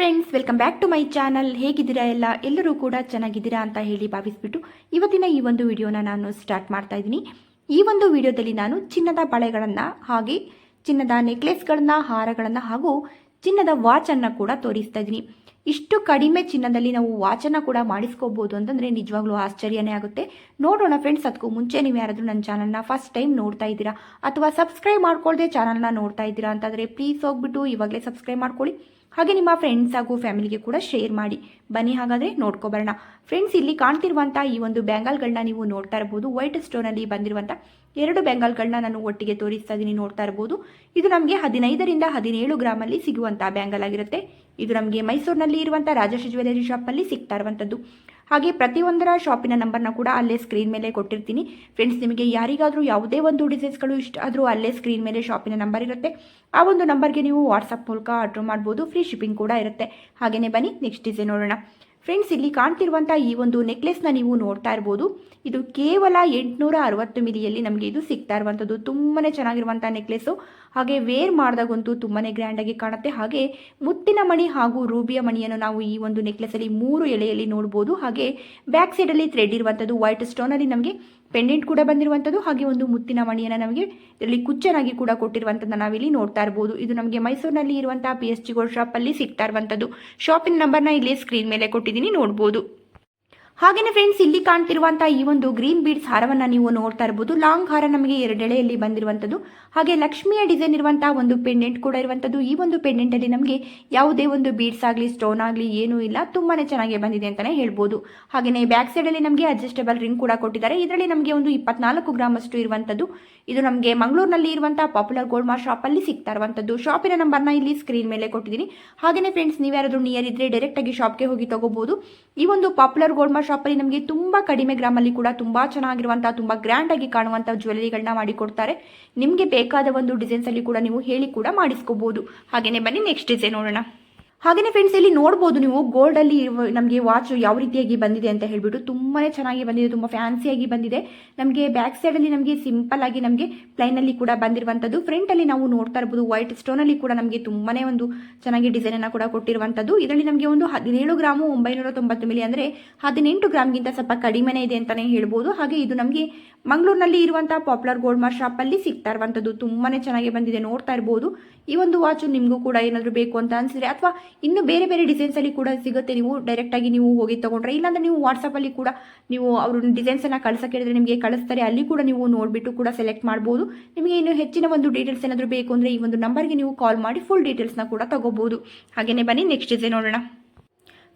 Friends welcome back to my channel ಹೇಗಿದ್ದೀರಾ ಎಲ್ಲ? ಎಲ್ಲರೂ ಕೂಡ ಚೆನ್ನಾಗಿದ್ದೀರಾ ಅಂತ ಹೇಳಿ ಭಾವಿಸ್ಬಿಟ್ಟು ಇವತ್ತಿನ ಈ ಒಂದು ವಿಡಿಯೋನ ನಾನು ಸ್ಟಾರ್ಟ್ ಮಾಡ್ತಾ ಇದ್ದೀನಿ. ಈ ಒಂದು ವಿಡಿಯೋದಲ್ಲಿ ನಾನು ಚಿನ್ನದ ಬಳೆಗಳನ್ನು ಹಾಗೆ ಚಿನ್ನದ ನೆಕ್ಲೆಸ್ಗಳನ್ನು ಹಾರಗಳನ್ನು ಹಾಗೂ ಚಿನ್ನದ ವಾಚನ್ನು ಕೂಡ ತೋರಿಸ್ತಾ ಇದ್ದೀನಿ. ಇಷ್ಟು ಕಡಿಮೆ ಚಿನ್ನದಲ್ಲಿ ನಾವು ವಾಚನ್ನು ಕೂಡ ಮಾಡಿಸ್ಕೋಬೋದು ಅಂತಂದರೆ ನಿಜವಾಗ್ಲೂ ಆಶ್ಚರ್ಯನೇ ಆಗುತ್ತೆ. ನೋಡೋಣ ಫ್ರೆಂಡ್ಸ್ ಅದಕ್ಕೂ ಮುಂಚೆ ನೀವು ಯಾರಾದರೂ ನನ್ನ ಚಾನಲ್ನ ಫಸ್ಟ್ ಟೈಮ್ ನೋಡ್ತಾ ಇದ್ದೀರಾ ಅಥವಾ ಸಬ್ಸ್ಕ್ರೈಬ್ ಮಾಡ್ಕೊಳ್ಳದೆ ಚಾನಲ್ನ ನೋಡ್ತಾ ಇದ್ದೀರಾ ಅಂತಂದರೆ ಪ್ಲೀಸ್ ಹೋಗ್ಬಿಟ್ಟು ಇವಾಗಲೇ ಸಬ್ಸ್ಕ್ರೈಬ್ ಮಾಡ್ಕೊಳ್ಳಿ. ಹಾಗೆ ನಿಮ್ಮ ಫ್ರೆಂಡ್ಸ್ ಹಾಗೂ ಫ್ಯಾಮಿಲಿಗೆ ಕೂಡ ಶೇರ್ ಮಾಡಿ. ಬನ್ನಿ ಹಾಗಾದರೆ ನೋಡ್ಕೋಬರೋಣ. ಫ್ರೆಂಡ್ಸ್ ಇಲ್ಲಿ ಕಾಣ್ತಿರುವಂಥ ಈ ಒಂದು ಬ್ಯಾಂಗಲ್ಗಳನ್ನ ನೀವು ನೋಡ್ತಾ ಇರ್ಬೋದು. ವೈಟ್ ಸ್ಟೋನಲ್ಲಿ ಬಂದಿರುವಂಥ ಎರಡು ಬ್ಯಾಂಗಲ್ಗಳನ್ನ ನಾನು ಒಟ್ಟಿಗೆ ತೋರಿಸ್ತಾ ಇದ್ದೀನಿ ನೋಡ್ತಾ ಇರ್ಬೋದು. ಇದು ನಮಗೆ ಹದಿನೈದರಿಂದ ಹದಿನೇಳು ಗ್ರಾಮಲ್ಲಿ ಸಿಗುವಂಥ ಬ್ಯಾಂಗಲ್ ಆಗಿರುತ್ತೆ. ಇದು ನಮಗೆ ಮೈಸೂರಿನಲ್ಲಿ ಇರುವಂಥ ರಾಜಶ್ರೀ ಜ್ಯುವೆಲರಿ ಶಾಪಲ್ಲಿ ಸಿಗ್ತಾ ಇರುವಂಥದ್ದು ಹಾಗೆ ಪ್ರತಿಯೊಂದರ ಶಾಪಿನ ನಂಬರ್ನ ಕೂಡ ಅಲ್ಲೇ ಸ್ಕ್ರೀನ್ ಮೇಲೆ ಕೊಟ್ಟಿರ್ತೀನಿ. ಫ್ರೆಂಡ್ಸ್ ನಿಮಗೆ ಯಾರಿಗಾದರೂ ಯಾವುದೇ ಒಂದು ಡಿಸೈನ್ಸ್ಗಳು ಇಷ್ಟ ಆದರೂ ಅಲ್ಲೇ ಸ್ಕ್ರೀನ್ ಮೇಲೆ ಶಾಪಿನ ನಂಬರ್ ಇರುತ್ತೆ. ಆ ಒಂದು ನಂಬರ್ಗೆ ನೀವು ವಾಟ್ಸಪ್ ಮೂಲಕ ಆರ್ಡ್ರ್ ಮಾಡ್ಬೋದು. ಫ್ರೀ ಶಿಪ್ಪಿಂಗ್ ಕೂಡ ಇರುತ್ತೆ. ಹಾಗೆಯೇ ಬನ್ನಿ ನೆಕ್ಸ್ಟ್ ಡಿಸೈನ್ ನೋಡೋಣ. ಫ್ರೆಂಡ್ಸ್ ಇಲ್ಲಿ ಕಾಣ್ತಿರುವಂಥ ಈ ಒಂದು ನೆಕ್ಲೆಸ್ನ ನೀವು ನೋಡ್ತಾ ಇರ್ಬೋದು. ಇದು ಕೇವಲ ಎಂಟುನೂರ ಅರವತ್ತು ಮಿಲಿಯಲ್ಲಿ ನಮಗೆ ಇದು ಸಿಗ್ತಾ ಇರುವಂಥದ್ದು ತುಂಬಾ ಚೆನ್ನಾಗಿರುವಂಥ ನೆಕ್ಲೆಸ್ಸು ಹಾಗೆ ವೇರ್ ಮಾಡಿದಾಗಂತೂ ತುಂಬಾ ಗ್ರ್ಯಾಂಡಾಗಿ ಕಾಣುತ್ತೆ. ಹಾಗೆ ಮುತ್ತಿನ ಮಣಿ ಹಾಗೂ ರೂಬಿಯ ಮಣಿಯನ್ನು ನಾವು ಈ ಒಂದು ನೆಕ್ಲೆಸ್ ಅಲ್ಲಿ ಮೂರು ಎಳೆಯಲ್ಲಿ ನೋಡಬಹುದು ಹಾಗೆ ಬ್ಯಾಕ್ ಸೈಡಲ್ಲಿ ಥ್ರೆಡ್ ಇರುವಂಥದ್ದು ವೈಟ್ ಸ್ಟೋನ್ ಅಲ್ಲಿ ನಮಗೆ ಪೆಂಡೆಂಟ್ ಕೂಡ ಬಂದಿರುವಂಥದ್ದು ಹಾಗೆ ಒಂದು ಮುತ್ತಿನ ಮಣಿಯನ್ನು ನಮಗೆ ಇದರಲ್ಲಿ ಕುಚ್ಚನಾಗಿ ಕೂಡ ಕೊಟ್ಟಿರುವಂಥದ್ದು ನಾವಿಲ್ಲಿ ನೋಡ್ತಾ ಇರ್ಬೋದು. ಇದು ನಮಗೆ ಮೈಸೂರಿನಲ್ಲಿ ಇರುವಂತಹ ಪಿ ಎಸ್ ಜಿ ಗೋಲ್ಡ್ ಶಾಪಲ್ಲಿ ಸಿಗ್ತಾ ಇರುವಂಥದ್ದು ಶಾಪಿನ ನಂಬರ್ನ ಇಲ್ಲಿ ಸ್ಕ್ರೀನ್ ಮೇಲೆ ಕೊಟ್ಟಿದ್ದೀನಿ ನೋಡ್ಬೋದು. ಹಾಗೆಯೇ ಫ್ರೆಂಡ್ಸ್ ಇಲ್ಲಿ ಕಾಣ್ತಿರುವಂತಹ ಈ ಒಂದು ಗ್ರೀನ್ ಬೀಡ್ಸ್ ಹಾರವನ್ನು ನೀವು ನೋಡ್ತಾ ಇರಬಹುದು ಲಾಂಗ್ ಹಾರ ನಮಗೆ ಎರಡೆಳೆಯಲ್ಲಿ ಬಂದಿರುವಂಥದ್ದು. ಹಾಗೆ ಲಕ್ಷ್ಮಿಯ ಡಿಸೈನ್ ಇರುವಂತಹ ಒಂದು ಪೆಂಡೆಂಟ್ ಕೂಡ ಇರುವಂಥದ್ದು. ಈ ಒಂದು ಪೆಂಡೆಂಟ್ ಅಲ್ಲಿ ನಮಗೆ ಯಾವುದೇ ಒಂದು ಬೀಡ್ಸ್ ಆಗಲಿ ಸ್ಟೋನ್ ಆಗಲಿ ಏನೂ ಇಲ್ಲ. ತುಂಬಾನೇ ಚೆನ್ನಾಗಿ ಬಂದಿದೆ ಅಂತಾನೆ ಹೇಳ್ಬೋದು. ಹಾಗೆಯೇ ಬ್ಯಾಕ್ ಸೈಡ್ ಅಲ್ಲಿ ನಮಗೆ ಅಡ್ಜಸ್ಟೇಬಲ್ ರಿಂಗ್ ಕೂಡ ಕೊಟ್ಟಿದ್ದಾರೆ. ಇದರಲ್ಲಿ ನಮಗೆ ಒಂದು ಇಪ್ಪತ್ನಾಲ್ಕು ಗ್ರಾಮ್ ಅಷ್ಟು ಇರುವಂಥದ್ದು. ಇದು ನಮಗೆ ಮಂಗಳೂರಿನಲ್ಲಿ ಇರುವಂತಹ ಪಾಪ್ಯುಲರ್ ಗೋಲ್ಡ್ ಮಾರ್ ಅಲ್ಲಿ ಸಿಗ್ತಾ ಇರುವಂಥದ್ದು. ಶಾಪಿನ ನಂಬರ್ನ ಇಲ್ಲಿ ಸ್ಕ್ರೀನ್ ಮೇಲೆ ಕೊಟ್ಟಿದ್ದೀನಿ. ಹಾಗೆಯೇ ಫ್ರೆಂಡ್ಸ್ ನೀವು ಯಾರಾದರೂ ನಿಯರ್ ಇದ್ರೆ ಡೈರೆಕ್ಟ್ ಆಗಿ ಶಾಪ್ಗೆ ಹೋಗಿ ತಗೋಬಹುದು ಈ ಒಂದು ಪಾಪ್ಯುಲರ್ ಗೋಲ್ಡ್ ಮಾರ್ ಶಾಪಲ್ಲಿ ನಮಗೆ ತುಂಬ ಕಡಿಮೆ ಗ್ರಾಮಲ್ಲಿ ಕೂಡ ತುಂಬ ಚೆನ್ನಾಗಿರುವಂಥ ತುಂಬ ಗ್ರ್ಯಾಂಡಾಗಿ ಕಾಣುವಂಥ ಜ್ಯುವೆಲರಿಗಳನ್ನ ಮಾಡಿಕೊಡ್ತಾರೆ ನಿಮಗೆ ಬೇಕಾದ ಒಂದು ಡಿಸೈನ್ಸಲ್ಲಿ ಕೂಡ ನೀವು ಹೇಳಿ ಕೂಡ ಮಾಡಿಸ್ಕೋಬೋದು. ಹಾಗೆಯೇ ಬನ್ನಿ ನೆಕ್ಸ್ಟ್ ಡಿಸೈನ್ ನೋಡೋಣ. ಹಾಗೆಯೇ ಫ್ರೆಂಡ್ಸ್ ಇಲ್ಲಿ ನೋಡ್ಬೋದು ನೀವು ಗೋಲ್ಡಲ್ಲಿ ನಮಗೆ ವಾಚ್ ಯಾವ ರೀತಿಯಾಗಿ ಬಂದಿದೆ ಅಂತ ಹೇಳಿಬಿಟ್ಟು ತುಂಬಾ ಚೆನ್ನಾಗಿ ಬಂದಿದೆ, ತುಂಬ ಫ್ಯಾನ್ಸಿಯಾಗಿ ಬಂದಿದೆ. ನಮಗೆ ಬ್ಯಾಕ್ ಸೈಡಲ್ಲಿ ನಮಗೆ ಸಿಂಪಲ್ ಆಗಿ ನಮಗೆ ಪ್ಲೈನಲ್ಲಿ ಕೂಡ ಬಂದಿರುವಂಥದ್ದು ಫ್ರಂಟಲ್ಲಿ ನಾವು ನೋಡ್ತಾ ಇರ್ಬೋದು ವೈಟ್ ಸ್ಟೋನಲ್ಲಿ ಕೂಡ ನಮಗೆ ತುಂಬಾ ಒಂದು ಚೆನ್ನಾಗಿ ಡಿಸೈನನ್ನು ಕೂಡ ಕೊಟ್ಟಿರುವಂಥದ್ದು ಇದರಲ್ಲಿ ನಮಗೆ ಒಂದು ಹದಿನೇಳು ಗ್ರಾಮು ಒಂಬೈನೂರ ತೊಂಬತ್ತು ಮಿಲಿ ಅಂದರೆ ಹದಿನೆಂಟು ಗ್ರಾಮ್ಗಿಂತ ಸ್ವಲ್ಪ ಕಡಿಮೆನೇ ಇದೆ ಅಂತಲೇ ಹೇಳ್ಬೋದು. ಹಾಗೆ ಇದು ನಮಗೆ ಮಂಗಳೂರಿನಲ್ಲಿ ಇರುವಂಥ ಪಾಪ್ಯುಲರ್ ಗೋಲ್ಡ್ ಮಾರ್ ಶಾಪಲ್ಲಿ ಸಿಗ್ತಾ ಇರುವಂಥದ್ದು ತುಂಬಾ ಚೆನ್ನಾಗಿ ಬಂದಿದೆ, ನೋಡ್ತಾ ಇರ್ಬೋದು. ಈ ಒಂದು ವಾಚು ನಿಮಗೂ ಕೂಡ ಏನಾದರೂ ಬೇಕು ಅಂತ ಅನಿಸಿದ್ರೆ, ಅಥವಾ ಇನ್ನು ಬೇರೆ ಬೇರೆ ಡಿಸೈನ್ಸಲ್ಲಿ ಕೂಡ ಸಿಗುತ್ತೆ. ನೀವು ಡೈರೆಕ್ಟಾಗಿ ನೀವು ಹೋಗಿ ತೊಗೊಂಡ್ರೆ, ಇಲ್ಲಾಂದ್ರೆ ನೀವು ವಾಟ್ಸಪ್ಪಲ್ಲಿ ಕೂಡ ನೀವು ಅವ್ರ ಡಿಸೈನ್ಸನ್ನು ಕಳ್ಸಕ್ಕೆ ಹೇಳಿದ್ರೆ ನಿಮಗೆ ಕಳಿಸ್ತಾರೆ. ಅಲ್ಲಿ ಕೂಡ ನೀವು ನೋಡಿಬಿಟ್ಟು ಕೂಡ ಸೆಲೆಕ್ಟ್ ಮಾಡ್ಬೋದು. ನಿಮಗೆ ಇನ್ನು ಹೆಚ್ಚಿನ ಒಂದು ಡೀಟೇಲ್ಸ್ ಏನಾದರೂ ಬೇಕು ಅಂದರೆ ಈ ಒಂದು ನಂಬರ್ಗೆ ನೀವು ಕಾಲ್ ಮಾಡಿ ಫುಲ್ ಡೀಟೇಲ್ಸ್ನ ಕೂಡ ತಗೋಬೋದು. ಹಾಗೆಯೇ ಬನ್ನಿ ನೆಕ್ಸ್ಟ್ ಡಿಸೈನ್ ನೋಡೋಣ.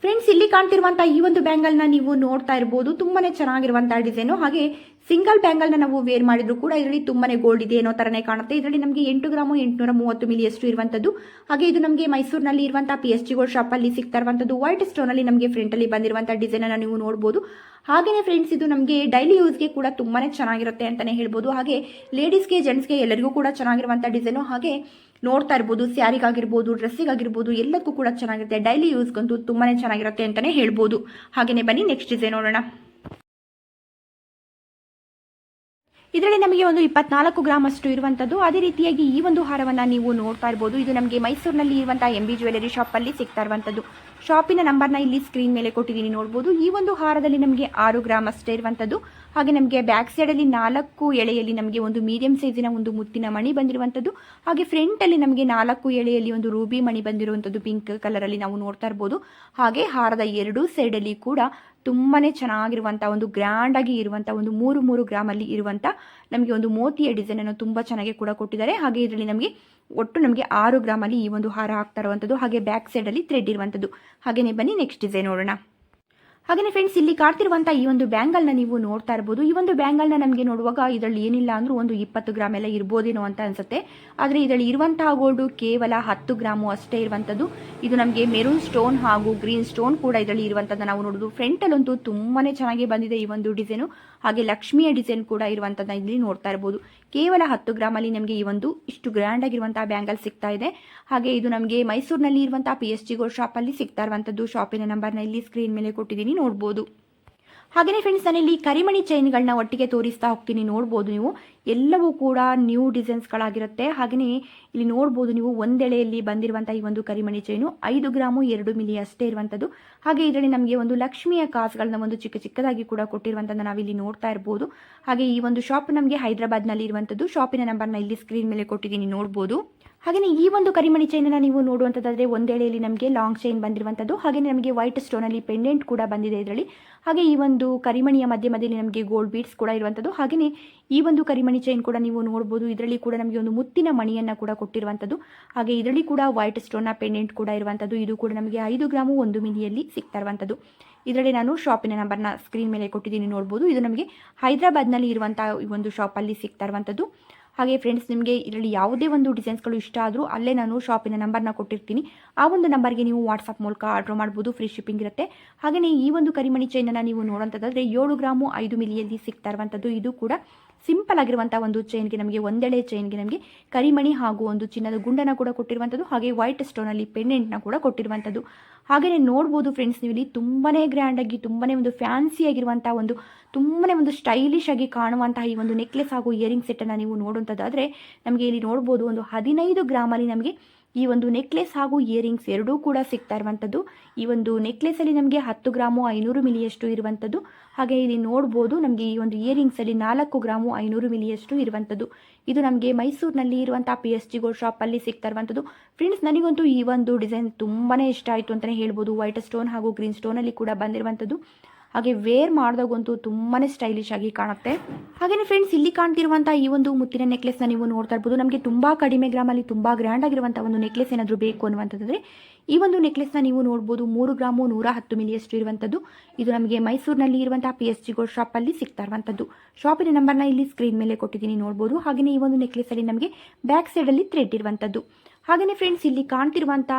ಫ್ರೆಂಡ್ಸ್ ಇಲ್ಲಿ ಕಾಣ್ತಿರುವಂತಹ ಈ ಒಂದು ಬ್ಯಾಂಗಲ್ನ ನೀವು ನೋಡ್ತಾ ಇರಬಹುದು ತುಂಬಾನೇ ಚೆನ್ನಾಗಿರುವಂತಹ ಡಿಸೈನು ಹಾಗೆ ಸಿಂಗಲ್ ಬ್ಯಾಂಗಲ್ನ ನಾವು ವೇರ್ ಮಾಡಿದ್ರು ಕೂಡ ಇದರಲ್ಲಿ ತುಂಬಾನೇ ಗೋಲ್ಡ್ ಇದೆ ಅನ್ನೋ ತರನೇ ಕಾಣುತ್ತೆ. ಇದರಲ್ಲಿ ನಮಗೆ ಎಂಟು ಗ್ರಾಮು ಎಂಟುನೂರ ಮೂವತ್ತು ಮಿಲಿಯಷ್ಟು ಇರುವಂಥದ್ದು. ಹಾಗೆ ಇದು ನಮಗೆ ಮೈಸೂರಿನಲ್ಲಿ ಇರುವಂಥ ಪಿ ಎಸ್ ಜಿ ಗೋಲ್ಡ್ ಶಾಪಲ್ಲಿ ಸಿಗ್ತಾ ಇರುವಂಥದ್ದು. ವೈಟ್ ಸ್ಟೋನಲ್ಲಿ ನಮಗೆ ಫ್ರಂಟಲ್ಲಿ ಬಂದಿರುವಂಥ ಡಿಸೈನನ್ನು ನೀವು ನೋಡ್ಬೋದು. ಹಾಗೆಯೇ ಫ್ರೆಂಡ್ಸ್ ಇದು ನಮಗೆ ಡೈಲಿ ಯೂಸ್ಗೆ ಕೂಡ ತುಂಬಾ ಚೆನ್ನಾಗಿರುತ್ತೆ ಅಂತಲೇ ಹೇಳ್ಬೋದು. ಹಾಗೆ ಲೇಡೀಸ್ಗೆ ಜೆಂಟ್ಸ್ಗೆ ಎಲ್ಲರಿಗೂ ಕೂಡ ಚೆನ್ನಾಗಿರುವಂಥ ಡಿಸೈನು ಹಾಗೆ ನೋಡ್ತಾ ಇರ್ಬೋದು ಸ್ಯಾರಿಗಾಗಿರ್ಬೋದು ಡ್ರೆಸ್ಸಿಗಾಗಿರ್ಬೋದು ಎಲ್ಲಕ್ಕೂ ಕೂಡ ಚೆನ್ನಾಗಿರುತ್ತೆ. ಡೈಲಿ ಯೂಸ್ಗಂತೂ ತುಂಬಾ ಚೆನ್ನಾಗಿರುತ್ತೆ ಅಂತಲೇ ಹೇಳ್ಬೋದು. ಹಾಗೆಯೇ ಬನ್ನಿ ನೆಕ್ಸ್ಟ್ ಡಿಸೈನ್ ನೋಡೋಣ. ಇದರಲ್ಲಿ ನಮಗೆ ಒಂದು ಇಪ್ಪತ್ನಾಲ್ಕು ಗ್ರಾಮ್ ಅಷ್ಟು ಇರುವಂಥದ್ದು ಅದೇ ರೀತಿಯಾಗಿ ಈ ಒಂದು ಹಾರವನ್ನು ನೀವು ನೋಡ್ತಾ ಇರ್ಬೋದು. ಇದು ನಮಗೆ ಮೈಸೂರಿನಲ್ಲಿ ಇರುವಂಥ ಎಂ ಬಿ ಜ್ಯುವೆಲರಿ ಅಲ್ಲಿ ಸಿಗ್ತಾ ಇರುವಂಥದ್ದು ಶಾಪಿನ ನಂಬರ್ನ ಇಲ್ಲಿ ಸ್ಕ್ರೀನ್ ಮೇಲೆ ಕೊಟ್ಟಿದ್ದೀನಿ ನೋಡ್ಬೋದು. ಈ ಒಂದು ಹಾರದಲ್ಲಿ ನಮಗೆ ಆರು ಗ್ರಾಮ್ ಅಷ್ಟೇ ಇರುವಂತದ್ದು. ಹಾಗೆ ನಮಗೆ ಬ್ಯಾಕ್ ಸೈಡ್ ಅಲ್ಲಿ ನಾಲ್ಕು ಎಳೆಯಲ್ಲಿ ನಮಗೆ ಒಂದು ಮೀಡಿಯಂ ಸೈಜಿನ ಒಂದು ಮುತ್ತಿನ ಮಣಿ ಬಂದಿರುವಂತದ್ದು. ಹಾಗೆ ಫ್ರಂಟಲ್ಲಿ ನಮಗೆ ನಾಲ್ಕು ಎಳೆಯಲ್ಲಿ ಒಂದು ರೂಬಿ ಮಣಿ ಬಂದಿರುವಂತದ್ದು. ಪಿಂಕ್ ಕಲರ್ ಅಲ್ಲಿ ನಾವು ನೋಡ್ತಾ ಇರ್ಬೋದು. ಹಾಗೆ ಹಾರದ ಎರಡೂ ಅಲ್ಲಿ ಕೂಡ ತುಂಬಾ ಚೆನ್ನಾಗಿರುವಂಥ ಒಂದು ಗ್ರ್ಯಾಂಡಾಗಿ ಇರುವಂಥ ಒಂದು ಮೂರು ಮೂರು ಗ್ರಾಮಲ್ಲಿ ಇರುವಂಥ ನಮಗೆ ಒಂದು ಮೋತಿಯ ಡಿಸೈನನ್ನು ತುಂಬ ಚೆನ್ನಾಗಿ ಕೂಡ ಕೊಟ್ಟಿದ್ದಾರೆ. ಹಾಗೆ ಇದರಲ್ಲಿ ನಮಗೆ ಒಟ್ಟು ನಮಗೆ ಆರು ಗ್ರಾಮಲ್ಲಿ ಈ ಒಂದು ಹಾರ ಹಾಕ್ತಾ ಇರುವಂಥದ್ದು ಹಾಗೆ ಬ್ಯಾಕ್ ಸೈಡಲ್ಲಿ ಥ್ರೆಡ್ ಇರುವಂಥದ್ದು ಹಾಗೆಯೇ ಬನ್ನಿ ನೆಕ್ಸ್ಟ್ ಡಿಸೈನ್ ನೋಡೋಣ. ಹಾಗೆಯೇ ಫ್ರೆಂಡ್ಸ್ ಇಲ್ಲಿ ಕಾಡ್ತಿರುವಂಥ ಈ ಒಂದು ಬ್ಯಾಂಗಲ್ನ ನೀವು ನೋಡ್ತಾ ಇರಬಹುದು ಈ ಒಂದು ಬ್ಯಾಂಗಲ್ನ ನಮಗೆ ನೋಡುವಾಗ ಇದರಲ್ಲಿ ಏನಿಲ್ಲ ಅಂದರೂ ಒಂದು ಇಪ್ಪತ್ತು ಗ್ರಾಮ್ ಎಲ್ಲ ಇರ್ಬೋದೇನೋ ಅಂತ ಅನ್ಸುತ್ತೆ. ಆದರೆ ಇದರಲ್ಲಿ ಇರುವಂತಹ ಗೋಲ್ಡು ಕೇವಲ ಹತ್ತು ಗ್ರಾಮು ಅಷ್ಟೇ ಇರುವಂಥದ್ದು ಇದು ನಮಗೆ ಮೆರೂನ್ ಸ್ಟೋನ್ ಹಾಗೂ ಗ್ರೀನ್ ಸ್ಟೋನ್ ಕೂಡ ಇದರಲ್ಲಿ ಇರುವಂಥದ್ದು ನಾವು ನೋಡೋದು. ಫ್ರಂಟಲ್ಲಂತೂ ತುಂಬಾ ಚೆನ್ನಾಗಿ ಬಂದಿದೆ ಈ ಒಂದು ಡಿಸೈನು ಹಾಗೆ ಲಕ್ಷ್ಮಿಯ ಡಿಸೈನ್ ಕೂಡ ಇರುವಂಥದ್ದನ್ನ ಇಲ್ಲಿ ನೋಡ್ತಾ ಇರ್ಬೋದು. ಕೇವಲ ಹತ್ತು ಗ್ರಾಮಲ್ಲಿ ನಮಗೆ ಈ ಒಂದು ಇಷ್ಟು ಗ್ರ್ಯಾಂಡ್ ಆಗಿರುವಂತಹ ಬ್ಯಾಂಗಲ್ ಸಿಗ್ತಾ ಇದೆ. ಹಾಗೆ ಇದು ನಮಗೆ ಮೈಸೂರಿನಲ್ಲಿ ಇರುವಂತಹ ಪಿ ಎಸ್ ಜಿ ಗೋಲ್ಡ್ ಶಾಪಲ್ಲಿ ಸಿಗ್ತಾ ಇರುವಂಥದ್ದು ಶಾಪಿನ ನಂಬರ್ನ ಇಲ್ಲಿ ಸ್ಕ್ರೀನ್ ಮೇಲೆ ಕೊಟ್ಟಿದ್ದೀನಿ, ನೋಡ್ಬೋದು. ಹಾಗೆಯೇ ಫ್ರೆಂಡ್ಸ್ ನಾನಿಲ್ಲಿ ಕರಿಮಣಿ ಚೈನ್ಗಳನ್ನ ಒಟ್ಟಿಗೆ ತೋರಿಸ್ತಾ ಹೋಗ್ತೀನಿ. ನೋಡ್ಬೋದು ನೀವು. ಎಲ್ಲವೂ ಕೂಡ ನ್ಯೂ ಡಿಸೈನ್ಸ್ಗಳಾಗಿರುತ್ತೆ ಹಾಗೆಯೇ ಇಲ್ಲಿ ನೋಡ್ಬೋದು ನೀವು ಒಂದೆಳೆಯಲ್ಲಿ ಬಂದಿರುವಂಥ ಈ ಒಂದು ಕರಿಮಣಿ ಚೈನು ಐದು ಗ್ರಾಮು, ಎರಡು ಮಿಲಿ ಅಷ್ಟೇ ಇರುವಂಥದ್ದು ಹಾಗೆ ಇದರಲ್ಲಿ ನಮಗೆ ಒಂದು ಲಕ್ಷ್ಮಿಯ ಕಾಸುಗಳನ್ನ ಒಂದು ಚಿಕ್ಕ ಚಿಕ್ಕದಾಗಿ ಕೂಡ ಕೊಟ್ಟಿರುವಂಥದ್ದು ನಾವಿಲ್ಲಿ ನೋಡ್ತಾ ಇರ್ಬೋದು. ಹಾಗೆ ಈ ಒಂದು ಶಾಪ್ ನಮಗೆ ಹೈದರಾಬಾದ್ನಲ್ಲಿ ಇರುವಂಥದ್ದು ಶಾಪಿನ ನಂಬರ್ನ ಇಲ್ಲಿ ಸ್ಕ್ರೀನ್ ಮೇಲೆ ಕೊಟ್ಟಿದ್ದೀನಿ. ನೋಡ್ಬೋದು. ಹಾಗೆಯೇ ಈ ಒಂದು ಕರಿಮಣಿ ಚೈನನ್ನು ನೀವು ನೋಡುವಂಥದ್ದಾದರೆ ಒಂದೇಳೆಯಲ್ಲಿ ನಮಗೆ ಲಾಂಗ್ ಚೈನ್ ಬಂದಿರುವಂಥದ್ದು ಹಾಗೆಯೇ ನಮಗೆ ವೈಟ್ ಸ್ಟೋನಲ್ಲಿ ಪೆಂಡೆಂಟ್ ಕೂಡ ಬಂದಿದೆ ಇದರಲ್ಲಿ. ಹಾಗೆ ಈ ಒಂದು ಕರಿಮಣಿಯ ಮಧ್ಯ ಮಧ್ಯದಲ್ಲಿ ನಮಗೆ ಗೋಲ್ಡ್ ಬೀಡ್ಸ್ ಕೂಡ ಇರುವಂಥದ್ದು ಹಾಗೆಯೇ ಈ ಒಂದು ಕರಿಮಣಿ ಚೈನ್ ಕೂಡ ನೀವು ನೋಡ್ಬೋದು. ಇದರಲ್ಲಿ ಕೂಡ ನಮಗೆ ಒಂದು ಮುತ್ತಿನ ಮಣಿಯನ್ನು ಕೂಡ ಕೊಟ್ಟಿರುವಂಥದ್ದು ಹಾಗೆ ಇದರಲ್ಲಿ ಕೂಡ ವೈಟ್ ಸ್ಟೋನ್ನ ಪೆಂಡೆಂಟ್ ಕೂಡ ಇರುವಂಥದ್ದು ಇದು ಕೂಡ ನಮಗೆ ಐದು ಗ್ರಾಮು ಒಂದು ಮಿನಿಯಲ್ಲಿ ಸಿಗ್ತಾ ಇರುವಂಥದ್ದು ಇದರಲ್ಲಿ ನಾನು ಶಾಪಿನ ನಂಬರ್ನ ಸ್ಕ್ರೀನ್ ಮೇಲೆ ಕೊಟ್ಟಿದ್ದೀನಿ ನೋಡ್ಬೋದು. ಇದು ನಮಗೆ ಹೈದರಾಬಾದ್ನಲ್ಲಿ ಇರುವಂಥ ಈ ಒಂದು ಶಾಪಲ್ಲಿ ಸಿಗ್ತಾ ಇರುವಂಥದ್ದು ಹಾಗೆ ಫ್ರೆಂಡ್ಸ್ ನಿಮಗೆ ಇದರಲ್ಲಿ ಯಾವುದೇ ಒಂದು ಡಿಸೈನ್ಸ್ಗಳು ಇಷ್ಟ ಆದರೂ ಅಲ್ಲೇ ನಾನು ಶಾಪಿನ ನಂಬರ್ನ ಕೊಟ್ಟಿರ್ತೀನಿ. ಆ ಒಂದು ನಂಬರ್ಗೆ ನೀವು ವಾಟ್ಸಪ್ ಮೂಲಕ ಆರ್ಡರ್ ಮಾಡ್ಬೋದು ಫ್ರೀ ಶಿಪ್ಪಿಂಗ್ ಇರುತ್ತೆ. ಹಾಗೆಯೇ ಈ ಒಂದು ಕರಿಮಣಿ ಚೈನನ್ನು ನೀವು ನೋಡೋಂಥದ್ದಾದರೆ ಏಳು ಗ್ರಾಮು ಐದು ಮಿಲಿಯಲ್ಲಿ ಸಿಗ್ತಾ ಇರುವಂಥದ್ದು ಇದು ಕೂಡ. ಸಿಂಪಲ್ ಆಗಿರುವಂಥ ಒಂದು ಚೈನ್ಗೆ ನಮಗೆ ಒಂದೆಳೆ ಚೈನ್ಗೆ ನಮಗೆ ಕರಿಮಣಿ ಹಾಗೂ ಒಂದು ಚಿನ್ನದ ಗುಂಡನ ಕೂಡ ಕೊಟ್ಟಿರುವಂಥದ್ದು ಹಾಗೆ ವೈಟ್ ಸ್ಟೋನಲ್ಲಿ ಪೆಂಡೆಂಟ್ನ ಕೂಡ ಕೊಟ್ಟಿರುವಂಥದ್ದು ಹಾಗೆಯೇ ನೋಡ್ಬೋದು ಫ್ರೆಂಡ್ಸ್ ನೀವು ಇಲ್ಲಿ ತುಂಬಾ ಗ್ರ್ಯಾಂಡಾಗಿ ತುಂಬಾ ಒಂದು ಫ್ಯಾನ್ಸಿ ಆಗಿರುವಂಥ ಒಂದು ತುಂಬಾ ಒಂದು ಸ್ಟೈಲಿಶ್ ಆಗಿ ಕಾಣುವಂತಹ ಈ ಒಂದು ನೆಕ್ಲೆಸ್ ಹಾಗೂ ಇಯರಿಂಗ್ ಸೆಟ್ಟನ್ನು ನೀವು ನೋಡುವಂಥದ್ದಾದರೆ ನಮಗೆ ಇಲ್ಲಿ ನೋಡ್ಬೋದು ಒಂದು ಹದಿನೈದು ಗ್ರಾಮಲ್ಲಿ ನಮಗೆ ಈ ಒಂದು ನೆಕ್ಲೆಸ್ ಹಾಗೂ ಇಯರಿಂಗ್ಸ್ ಎರಡೂ ಕೂಡ ಸಿಗ್ತಾ ಇರುವಂಥದ್ದು. ಈ ಒಂದು ನೆಕ್ಲೆಸಲ್ಲಿ ನಮಗೆ ಹತ್ತು ಗ್ರಾಮು ಐನೂರು ಮಿಲಿಯಷ್ಟು ಇರುವಂಥದ್ದು. ಹಾಗೆ ಇಲ್ಲಿ ನೋಡ್ಬೋದು ನಮಗೆ ಈ ಒಂದು ಇಯರಿಂಗ್ಸಲ್ಲಿ ನಾಲ್ಕು ಗ್ರಾಮು ಐನೂರು ಮಿಲಿಯಷ್ಟು ಇರುವಂಥದ್ದು. ಇದು ನಮಗೆ ಮೈಸೂರಿನಲ್ಲಿ ಇರುವಂಥ ಪಿ ಎಸ್ ಜಿ ಗೋಲ್ಡ್ ಶಾಪಲ್ಲಿ ಸಿಗ್ತಾ ಇರುವಂಥದ್ದು. ಫ್ರೆಂಡ್ಸ್ ನನಗಂತೂ ಈ ಒಂದು ಡಿಸೈನ್ ತುಂಬಾ ಇಷ್ಟ ಆಯಿತು ಅಂತಲೇ ಹೇಳ್ಬೋದು. ವೈಟ್ ಸ್ಟೋನ್ ಹಾಗೂ ಗ್ರೀನ್ ಸ್ಟೋನಲ್ಲಿ ಕೂಡ ಬಂದಿರುವಂಥದ್ದು. ಹಾಗೆ ವೇರ್ ಮಾಡಿದಾಗಂತೂ ತುಂಬಾ ಸ್ಟೈಲಿಶ್ ಆಗಿ ಕಾಣುತ್ತೆ. ಹಾಗೆಯೇ ಫ್ರೆಂಡ್ಸ್ ಇಲ್ಲಿ ಕಾಣ್ತಿರುವಂಥ ಈ ಒಂದು ಮುತ್ತಿನ ನೆಕ್ಲೆಸ್ನ ನೀವು ನೋಡ್ತಾ ಇರ್ಬೋದು. ನಮಗೆ ತುಂಬ ಕಡಿಮೆ ಗ್ರಾಮಲ್ಲಿ ತುಂಬ ಗ್ರ್ಯಾಂಡ್ ಆಗಿರುವಂಥ ಒಂದು ನೆಕ್ಲೆಸ್ ಏನಾದರೂ ಬೇಕು ಅನ್ನುವಂಥದ್ರೆ ಈ ಒಂದು ನೆಕ್ಲೆಸ್ನ ನೀವು ನೋಡ್ಬೋದು ಮೂರು ಗ್ರಾಮು ನೂರ ಹತ್ತು ಮಿಲಿಯಷ್ಟು ಇರುವಂಥದ್ದು ಇದು ನಮಗೆ ಮೈಸೂರಿನಲ್ಲಿ ಇರುವಂಥ ಪಿ ಎಸ್ ಜಿ ಗೋಲ್ಡ್ ಶಾಪಲ್ಲಿ ಸಿಗ್ತಾ ಇರುವಂಥದ್ದು ಶಾಪಿನ ನಂಬರ್ನ ಇಲ್ಲಿ ಸ್ಕ್ರೀನ್ ಮೇಲೆ ಕೊಟ್ಟಿದ್ದೀನಿ ನೋಡ್ಬೋದು. ಹಾಗೆಯೇ ಈ ಒಂದು ನೆಕ್ಲೆಸಲ್ಲಿ ನಮಗೆ ಬ್ಯಾಕ್ ಸೈಡಲ್ಲಿ ಥ್ರೆಡ್ ಇರುವಂಥದ್ದು ಹಾಗೆಯೇ ಫ್ರೆಂಡ್ಸ್ ಇಲ್ಲಿ ಕಾಣ್ತಿರುವಂಥ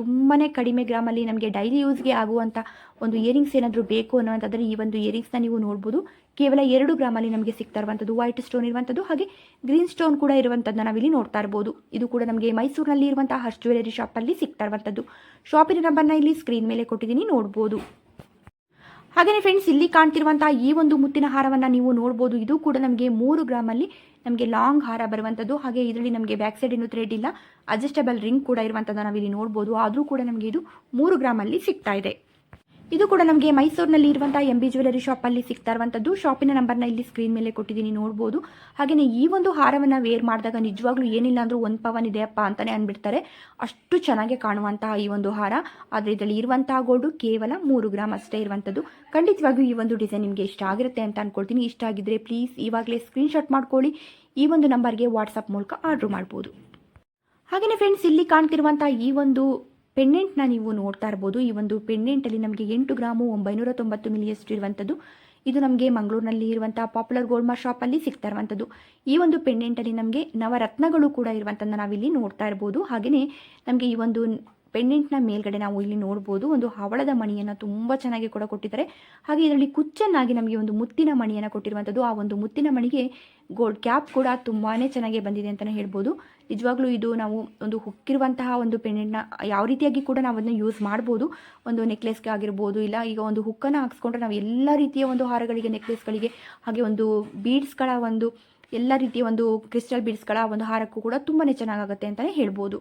ತುಂಬಾ ಕಡಿಮೆ ಗ್ರಾಮಲ್ಲಿ ನಮಗೆ ಡೈಲಿ ಯೂಸ್ಗೆ ಆಗುವಂಥ ಒಂದು ಇಯರಿಂಗ್ಸ್ ಏನಾದರೂ ಬೇಕು ಅನ್ನುವಂಥದ್ದರೆ ಈ ಒಂದು ಇಯರಿಂಗ್ಸ್ನ ನೀವು ನೋಡ್ಬೋದು. ಕೇವಲ ಎರಡು ಗ್ರಾಮಲ್ಲಿ ನಮಗೆ ಸಿಗ್ತಾ ಇರುವಂಥದ್ದು ವೈಟ್ ಸ್ಟೋನ್ ಇರುವಂಥದ್ದು ಹಾಗೆ ಗ್ರೀನ್ ಸ್ಟೋನ್ ಕೂಡ ಇರುವಂಥದ್ದನ್ನ ನಾವಿಲ್ಲಿ ನೋಡ್ತಾ ಇರ್ಬೋದು. ಇದು ಕೂಡ ನಮಗೆ ಮೈಸೂರಿನಲ್ಲಿ ಇರುವಂಥ ಹರ್ಷ್ ಜ್ಯುವೆಲರಿ ಶಾಪಲ್ಲಿ ಸಿಗ್ತಾ ಇರುವಂಥದ್ದು. ಶಾಪಿನ ನಂಬರ್ನ ಇಲ್ಲಿ ಸ್ಕ್ರೀನ್ ಮೇಲೆ ಕೊಟ್ಟಿದ್ದೀನಿ, ನೋಡ್ಬೋದು. ಹಾಗೆಯೇ ಫ್ರೆಂಡ್ಸ್ ಇಲ್ಲಿ ಕಾಣ್ತಿರುವಂತಹ ಈ ಒಂದು ಮುತ್ತಿನ ಹಾರವನ್ನು ನೀವು ನೋಡ್ಬೋದು. ಇದು ಕೂಡ ನಮಗೆ ಮೂರು ಗ್ರಾಮಲ್ಲಿ ನಮಗೆ ಲಾಂಗ್ ಹಾರ ಬರುವಂಥದ್ದು ಹಾಗೆ ಇದರಲ್ಲಿ ನಮಗೆ ಬ್ಯಾಕ್ ಸೈಡ್ ಇನ್ನು ಥ್ರೆಡ್ ಇಲ್ಲ. ಅಡ್ಜಸ್ಟಬಲ್ ರಿಂಗ್ ಕೂಡ ಇರುವಂಥದ್ದು ನಾವಿಲ್ಲಿ ನೋಡ್ಬೋದು. ಆದರೂ ಕೂಡ ನಮಗೆ ಇದು ಮೂರು ಗ್ರಾಮಲ್ಲಿ ಸಿಗ್ತಾ ಇದೆ. ಇದು ಕೂಡ ನಮಗೆ ಮೈಸೂರಿನಲ್ಲಿ ಇರುವಂತಹ ಎಂ ಬಿ ಜ್ಯುವೆಲರಿ ಶಾಪಲ್ಲಿ ಸಿಗ್ತಾ ಇರುವಂಥದ್ದು ಶಾಪಿನ ನಂಬರ್ನ ಇಲ್ಲಿ ಸ್ಕ್ರೀನ್ ಮೇಲೆ ಕೊಟ್ಟಿದ್ದೀನಿ, ನೋಡ್ಬೋದು. ಹಾಗೆಯೇ ಈ ಒಂದು ಹಾರವನ್ನು ವೇರ್ ಮಾಡಿದಾಗ ನಿಜವಾಗ್ಲೂ ಏನಿಲ್ಲ ಅಂದರೂ ಒಂದು ಪವನ್ ಇದೆಯಪ್ಪ ಅಂತಲೇ ಅಂದ್ಬಿಡ್ತಾರೆ ಅಷ್ಟು ಚೆನ್ನಾಗಿ ಕಾಣುವಂತಹ ಈ ಒಂದು ಹಾರ. ಆದರೆ ಇದರಲ್ಲಿ ಇರುವಂತಹ ಗೋಲ್ಡು ಕೇವಲ ಮೂರು ಗ್ರಾಮ್ ಅಷ್ಟೇ ಇರುವಂಥದ್ದು ಖಂಡಿತವಾಗಿಯೂ ಈ ಒಂದು ಡಿಸೈನ್ ನಿಮಗೆ ಇಷ್ಟ ಆಗಿರುತ್ತೆ ಅಂತ ಅನ್ಕೊಳ್ತೀನಿ. ಇಷ್ಟ ಆಗಿದ್ದರೆ ಪ್ಲೀಸ್ ಇವಾಗಲೇ ಸ್ಕ್ರೀನ್ಶಾಟ್ ಮಾಡ್ಕೊಳ್ಳಿ. ಈ ಒಂದು ನಂಬರ್ಗೆ ವಾಟ್ಸಪ್ ಮೂಲಕ ಆರ್ಡ್ರ್ ಮಾಡ್ಬೋದು. ಹಾಗೆಯೇ ಫ್ರೆಂಡ್ಸ್ ಇಲ್ಲಿ ಕಾಣ್ತಿರುವಂಥ ಈ ಒಂದು ಪೆಂಡೆಂಟ್ನ ನೀವು ನೋಡ್ತಾ ಇರ್ಬೋದು. ಈ ಒಂದು ಪೆಂಡೆಂಟಲ್ಲಿ ನಮಗೆ ಎಂಟು ಗ್ರಾಮು ಒಂಬೈನೂರ ತೊಂಬತ್ತು ಮಿಲಿಯಷ್ಟು ಇರುವಂಥದ್ದು. ಇದು ನಮಗೆ ಮಂಗಳೂರಿನಲ್ಲಿ ಇರುವಂಥ ಪಾಪ್ಯುಲರ್ ಗೋಲ್ಡ್ ಮಾರ್ ಶಾಪಲ್ಲಿ ಸಿಗ್ತಾ ಇರುವಂಥದ್ದು. ಈ ಒಂದು ಪೆಂಡೆಂಟಲ್ಲಿ ನಮಗೆ ನವರತ್ನಗಳು ಕೂಡ ಇರುವಂಥದ್ದನ್ನು ನಾವಿಲ್ಲಿ ನೋಡ್ತಾ ಇರ್ಬೋದು. ಹಾಗೆಯೇ ನಮಗೆ ಈ ಒಂದು ಪೆಂಡೆಂಟ್ನ ಮೇಲ್ಗಡೆ ನಾವು ಇಲ್ಲಿ ನೋಡ್ಬೋದು. ಒಂದು ಹವಳದ ಮಣಿಯನ್ನು ತುಂಬ ಚೆನ್ನಾಗಿ ಕೂಡ ಕೊಟ್ಟಿದ್ದಾರೆ. ಹಾಗೆ ಇದರಲ್ಲಿ ಕುಚ್ಚನ್ನಾಗಿ ನಮಗೆ ಒಂದು ಮುತ್ತಿನ ಮಣಿಯನ್ನು ಕೊಟ್ಟಿರುವಂಥದ್ದು. ಆ ಒಂದು ಮುತ್ತಿನ ಮಣಿಗೆ ಗೋಲ್ಡ್ ಕ್ಯಾಪ್ ಕೂಡ ತುಂಬಾ ಚೆನ್ನಾಗಿ ಬಂದಿದೆ ಅಂತಲೇ ಹೇಳ್ಬೋದು. ನಿಜವಾಗ್ಲೂ ಇದು ನಾವು ಒಂದು ಹುಕ್ಕಿರುವಂತಹ ಒಂದು ಪೆಂಡೆಂಟ್ನ ಯಾವ ರೀತಿಯಾಗಿ ಕೂಡ ನಾವು ಅದನ್ನ ಯೂಸ್ ಮಾಡ್ಬೋದು. ಒಂದು ನೆಕ್ಲೆಸ್ಗೆ ಆಗಿರ್ಬೋದು, ಇಲ್ಲ ಈಗ ಒಂದು ಹುಕ್ಕನ್ನು ಹಾಕ್ಸ್ಕೊಂಡ್ರೆ ನಾವು ಎಲ್ಲ ರೀತಿಯ ಒಂದು ಹಾರಗಳಿಗೆ ನೆಕ್ಲೆಸ್ಗಳಿಗೆ ಹಾಗೆ ಒಂದು ಬೀಡ್ಸ್ಗಳ ಒಂದು ಎಲ್ಲ ರೀತಿಯ ಒಂದು ಕ್ರಿಸ್ಟಲ್ ಬೀಡ್ಸ್ಗಳ ಒಂದು ಹಾರಕ್ಕೂ ಕೂಡ ತುಂಬಾ ಚೆನ್ನಾಗಾಗುತ್ತೆ ಅಂತಲೇ ಹೇಳ್ಬೋದು.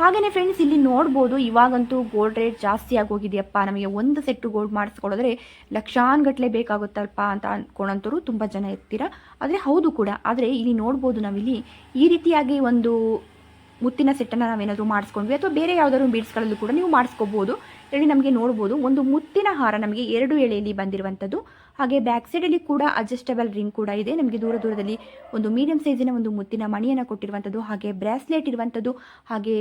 ಹಾಗೆಯೇ ಫ್ರೆಂಡ್ಸ್ ಇಲ್ಲಿ ನೋಡ್ಬೋದು ಇವಾಗಂತೂ ಗೋಲ್ಡ್ ರೇಟ್ ಜಾಸ್ತಿ ಆಗೋಗಿದೆಯಪ್ಪ. ನಮಗೆ ಒಂದು ಸೆಟ್ಟು ಗೋಲ್ಡ್ ಮಾಡಿಸ್ಕೊಳ್ಳೋದ್ರೆ ಲಕ್ಷಾನ್ಗಟ್ಟಲೆ ಬೇಕಾಗುತ್ತಲ್ಪ ಅಂತ ಅಂದ್ಕೊಂಡಂತರು ತುಂಬ ಜನ ಇರ್ತೀರ. ಆದರೆ ಹೌದು ಕೂಡ. ಆದರೆ ಇಲ್ಲಿ ನೋಡ್ಬೋದು ನಾವಿಲ್ಲಿ ಈ ರೀತಿಯಾಗಿ ಒಂದು ಮುತ್ತಿನ ಸೆಟ್ಟನ್ನು ನಾವೇನಾದರೂ ಮಾಡಿಸ್ಕೊಂಡ್ವಿ ಅಥವಾ ಬೇರೆ ಯಾವುದಾದ್ರು ಬೀಡ್ಸ್ಗಳಲ್ಲೂ ಕೂಡ ನೀವು ಮಾಡಿಸ್ಕೋಬೋದು. ಹೇಳಿ ನಮಗೆ ನೋಡ್ಬೋದು ಒಂದು ಮುತ್ತಿನ ಹಾರ ನಮಗೆ ಎರಡು ಎಳೆಯಲ್ಲಿ ಬಂದಿರುವಂಥದ್ದು ಹಾಗೆ ಬ್ಯಾಕ್ ಸೈಡಲ್ಲಿ ಕೂಡ ಅಡ್ಜಸ್ಟಬಲ್ ರಿಂಗ್ ಕೂಡ ಇದೆ. ನಮಗೆ ದೂರ ದೂರದಲ್ಲಿ ಒಂದು ಮೀಡಿಯಂ ಸೈಜಿನ ಒಂದು ಮುತ್ತಿನ ಮಣಿಯನ್ನು ಕೊಟ್ಟಿರುವಂಥದ್ದು ಹಾಗೆ ಬ್ರಾಸ್ಲೆಟ್ ಇರುವಂಥದ್ದು ಹಾಗೆ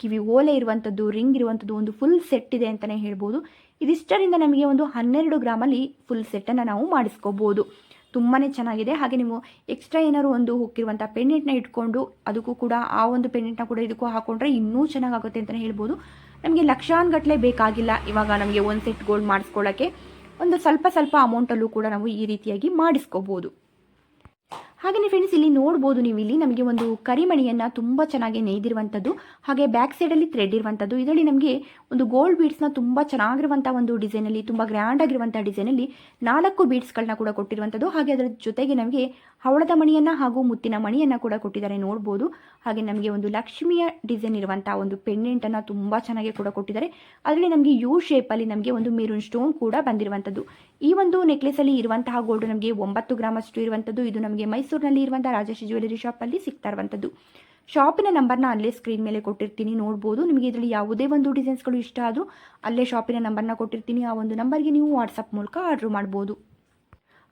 ಕಿವಿ ಓಲೆ ಇರುವಂಥದ್ದು ರಿಂಗ್ ಇರುವಂಥದ್ದು ಒಂದು ಫುಲ್ ಸೆಟ್ ಇದೆ ಅಂತಲೇ ಹೇಳ್ಬೋದು. ಇದಿಷ್ಟರಿಂದ ನಮಗೆ ಒಂದು ಹನ್ನೆರಡು ಗ್ರಾಮಲ್ಲಿ ಫುಲ್ ಸೆಟ್ಟನ್ನು ನಾವು ಮಾಡಿಸ್ಕೋಬೋದು. ತುಂಬಾ ಚೆನ್ನಾಗಿದೆ. ಹಾಗೆ ನೀವು ಎಕ್ಸ್ಟ್ರಾ ಏನಾದ್ರು ಒಂದು ಹೋಗಿರುವಂಥ ಪೆಂಡೆಂಟ್ನ ಇಟ್ಕೊಂಡು, ಅದಕ್ಕೂ ಕೂಡ ಆ ಒಂದು ಪೆಂಡೆಂಟ್ನ ಕೂಡ ಇದಕ್ಕೂ ಹಾಕೊಂಡ್ರೆ ಇನ್ನೂ ಚೆನ್ನಾಗಾಗುತ್ತೆ ಅಂತಲೇ ಹೇಳ್ಬೋದು. ನಮಗೆ ಲಕ್ಷಾನುಗಟ್ಟಲೆ ಬೇಕಾಗಿಲ್ಲ ಇವಾಗ ನಮಗೆ ಒಂದು ಸೆಟ್ ಗೋಲ್ಡ್ ಮಾಡಿಸ್ಕೊಳ್ಳೋಕ್ಕೆ ಒಂದು ಸ್ವಲ್ಪ ಸ್ವಲ್ಪ ಅಮೌಂಟಲ್ಲೂ ಕೂಡ ನಾವು ಈ ರೀತಿಯಾಗಿ ಮಾಡಿಸ್ಕೋಬೋದು. ಹಾಗೆಯೇ ಫ್ರೆಂಡ್ಸ್ ಇಲ್ಲಿ ನೋಡ್ಬೋದು ನೀವು ಇಲ್ಲಿ ನಮಗೆ ಒಂದು ಕರಿಮಣಿಯನ್ನು ತುಂಬ ಚೆನ್ನಾಗಿ ನೇಯ್ದಿರುವಂಥದ್ದು, ಹಾಗೆ ಬ್ಯಾಕ್ ಸೈಡಲ್ಲಿ ಥ್ರೆಡ್ ಇರುವಂಥದ್ದು. ಇದರಲ್ಲಿ ನಮಗೆ ಒಂದು ಗೋಲ್ಡ್ ಬೀಡ್ಸ್ನ ತುಂಬ ಚೆನ್ನಾಗಿರುವಂಥ ಒಂದು ಡಿಸೈನಲ್ಲಿ ತುಂಬ ಗ್ರ್ಯಾಂಡ್ ಆಗಿರುವಂಥ ಡಿಸೈನಲ್ಲಿ ನಾಲ್ಕು ಬೀಡ್ಸ್ಗಳನ್ನ ಕೂಡ ಕೊಟ್ಟಿರುವಂಥದ್ದು. ಹಾಗೆ ಅದರ ಜೊತೆಗೆ ನಮಗೆ ಹವಳದ ಮಣಿಯನ್ನು ಹಾಗೂ ಮುತ್ತಿನ ಮಣಿಯನ್ನು ಕೂಡ ಕೊಟ್ಟಿದ್ದಾರೆ ನೋಡ್ಬೋದು. ಹಾಗೆ ನಮಗೆ ಒಂದು ಲಕ್ಷ್ಮಿಯ ಡಿಸೈನ್ ಇರುವಂಥ ಒಂದು ಪೆಂಡೆಂಟನ್ನು ತುಂಬ ಚೆನ್ನಾಗಿ ಕೂಡ ಕೊಟ್ಟಿದ್ದಾರೆ. ಅದರಲ್ಲಿ ನಮಗೆ ಯು ಶೇಪಲ್ಲಿ ನಮಗೆ ಒಂದು ಮೇರೂನ್ ಸ್ಟೋನ್ ಕೂಡ ಬಂದಿರುವಂಥದ್ದು. ಈ ಒಂದು ನೆಕ್ಲೆಸಲ್ಲಿ ಇರುವಂತಹ ಗೋಲ್ಡ್ ನಮಗೆ ಒಂಬತ್ತು ಗ್ರಾಮ್ ಅಷ್ಟು ಇರುವಂಥದ್ದು ಇದು ನಮಗೆ ಮೈಸೂರಿನಲ್ಲಿ ಇರುವಂಥ ರಾಜೇಶ್ ಜ್ಯುವೆಲರಿ ಶಾಪಲ್ಲಿ ಸಿಗ್ತಾ ಇರುವಂಥದ್ದು ಶಾಪಿನ ನಂಬರ್ನ ಅಲ್ಲೇ ಸ್ಕ್ರೀನ್ ಮೇಲೆ ಕೊಟ್ಟಿರ್ತೀನಿ, ನೋಡ್ಬೋದು. ನಿಮಗೆ ಇದರಲ್ಲಿ ಯಾವುದೇ ಒಂದು ಡಿಸೈನ್ಸ್ಗಳು ಇಷ್ಟ ಆದರೂ ಅಲ್ಲೇ ಶಾಪಿನ ನಂಬರ್ನ ಕೊಟ್ಟಿರ್ತೀನಿ. ಆ ಒಂದು ನಂಬರ್ಗೆ ನೀವು ವಾಟ್ಸಪ್ ಮೂಲಕ ಆರ್ಡ್ರ್ ಮಾಡ್ಬೋದು.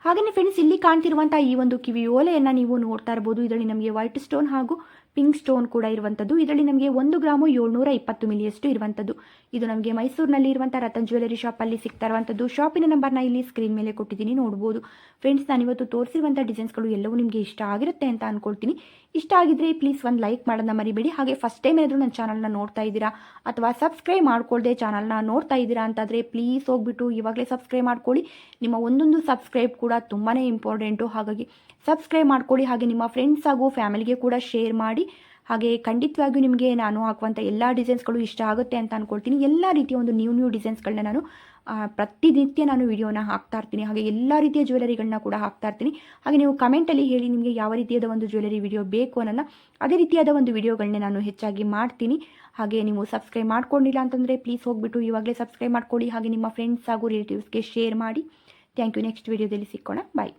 ಹಾಗೆಯೇ ಫ್ರೆಂಡ್ಸ್ ಇಲ್ಲಿ ಕಾಣ್ತಿರುವಂಥ ಈ ಒಂದು ಕಿವಿ ಓಲೆಯನ್ನು ನೀವು ನೋಡ್ತಾ ಇರ್ಬೋದು. ಇದರಲ್ಲಿ ನಮಗೆ ವೈಟ್ ಸ್ಟೋನ್ ಹಾಗೂ ಪಿಂಕ್ ಸ್ಟೋನ್ ಕೂಡ ಇರುವಂಥದ್ದು ಇದರಲ್ಲಿ ನಮಗೆ ಒಂದು ಗ್ರಾಮು ಏಳ್ನೂರ ಇಪ್ಪತ್ತು ಮಿಲಿಯಷ್ಟು ಇರುವಂಥದ್ದು ಇದು ನಮಗೆ ಮೈಸೂರಿನಲ್ಲಿ ಇರುವಂಥ ರತನ್ ಜ್ಯುವೆಲರಿ ಶಾಪಲ್ಲಿ ಸಿಗ್ತಾ ಇರುವಂಥದ್ದು ಶಾಪಿನ ನಂಬರ್ನ ಇಲ್ಲಿ ಸ್ಕ್ರೀನ್ ಮೇಲೆ ಕೊಟ್ಟಿದ್ದೀನಿ, ನೋಡ್ಬೋದು. ಫ್ರೆಂಡ್ಸ್ ನಾನಿವತ್ತು ತೋರಿಸಿರುವಂಥ ಡಿಸೈನ್ಸ್ಗಳು ಎಲ್ಲವೂ ನಿಮಗೆ ಇಷ್ಟ ಆಗಿರುತ್ತೆ ಅಂತ ಅನ್ಕೊಳ್ತೀನಿ. ಇಷ್ಟ ಆಗಿದ್ರೆ ಪ್ಲೀಸ್ ಒಂದು ಲೈಕ್ ಮಾಡೋದನ್ನ ಮರಿಬೇಡಿ. ಹಾಗೆ ಫಸ್ಟ್ ಟೈಮ್ ಏನಾದರೂ ನನ್ನ ಚಾನಲ್ನ ನೋಡ್ತಾ ಇದ್ದೀರಾ ಅಥವಾ ಸಬ್ಸ್ಕ್ರೈಬ್ ಮಾಡ್ಕೊಳ್ದೆ ಚಾನಲ್ನ ನೋಡ್ತಾ ಇದ್ದೀರಾ ಅಂತಾದರೆ ಪ್ಲೀಸ್ ಹೋಗ್ಬಿಟ್ಟು ಇವಾಗಲೇ ಸಬ್ಸ್ಕ್ರೈಬ್ ಮಾಡ್ಕೊಳ್ಳಿ. ನಿಮ್ಮ ಒಂದೊಂದು ಸಬ್ಸ್ಕ್ರೈಬ್ ಕೂಡ ತುಂಬಾ ಇಂಪಾರ್ಟೆಂಟು ಹಾಗಾಗಿ ಸಬ್ಸ್ಕ್ರೈಬ್ ಮಾಡ್ಕೊಳ್ಳಿ. ಹಾಗೆ ನಿಮ್ಮ ಫ್ರೆಂಡ್ಸ್ ಹಾಗೂ ಫ್ಯಾಮಿಲಿಗೆ ಕೂಡ ಶೇರ್ ಮಾಡಿ. ಹಾಗೆ ಖಂಡಿತವಾಗಿಯೂ ನಿಮಗೆ ನಾನು ಹಾಕುವಂಥ ಎಲ್ಲ ಡಿಸೈನ್ಸ್ಗಳು ಇಷ್ಟ ಆಗುತ್ತೆ ಅಂತ ಅಂದ್ಕೊಳ್ತೀನಿ ಎಲ್ಲ ರೀತಿಯ ಒಂದು ನ್ಯೂ ನ್ಯೂ ಡಿಸೈನ್ಸ್ಗಳನ್ನ ನಾನು ಪ್ರತಿನಿತ್ಯ ನಾನು ವಿಡಿಯೋನ ಹಾಕ್ತಾ ಇರ್ತೀನಿ. ಹಾಗೆ ಎಲ್ಲ ರೀತಿಯ ಜ್ಯುವೆಲರಿಗಳನ್ನ ಕೂಡ ಹಾಕ್ತಾ ಇರ್ತೀನಿ. ಹಾಗೆ ನೀವು ಕಮೆಂಟಲ್ಲಿ ಹೇಳಿ ನಿಮಗೆ ಯಾವ ರೀತಿಯಾದ ಒಂದು ಜ್ಯುವೆಲರಿ ವಿಡಿಯೋ ಬೇಕು ಅನ್ನೋಲ್ಲ ಅದೇ ರೀತಿಯಾದ ಒಂದು ವಿಡಿಯೋಗಳನ್ನೇ ನಾನು ಹೆಚ್ಚಾಗಿ ಮಾಡ್ತೀನಿ. ಹಾಗೆ ನೀವು ಸಬ್ಸ್ಕ್ರೈಬ್ ಮಾಡ್ಕೊಂಡಿಲ್ಲ ಅಂತಂದರೆ ಪ್ಲೀಸ್ ಹೋಗ್ಬಿಟ್ಟು ಇವಾಗಲೇ ಸಬ್ಸ್ಕ್ರೈಬ್ ಮಾಡ್ಕೊಳ್ಳಿ. ಹಾಗೆ ನಿಮ್ಮ ಫ್ರೆಂಡ್ಸ್ ಹಾಗೂ ರಿಲೇಟಿವ್ಸ್ಗೆ ಶೇರ್ ಮಾಡಿ. ಥ್ಯಾಂಕ್ ಯು ನೆಕ್ಸ್ಟ್ ವಿಡಿಯೋದಲ್ಲಿ ಸಿಕ್ಕೋಣ. ಬಾಯ್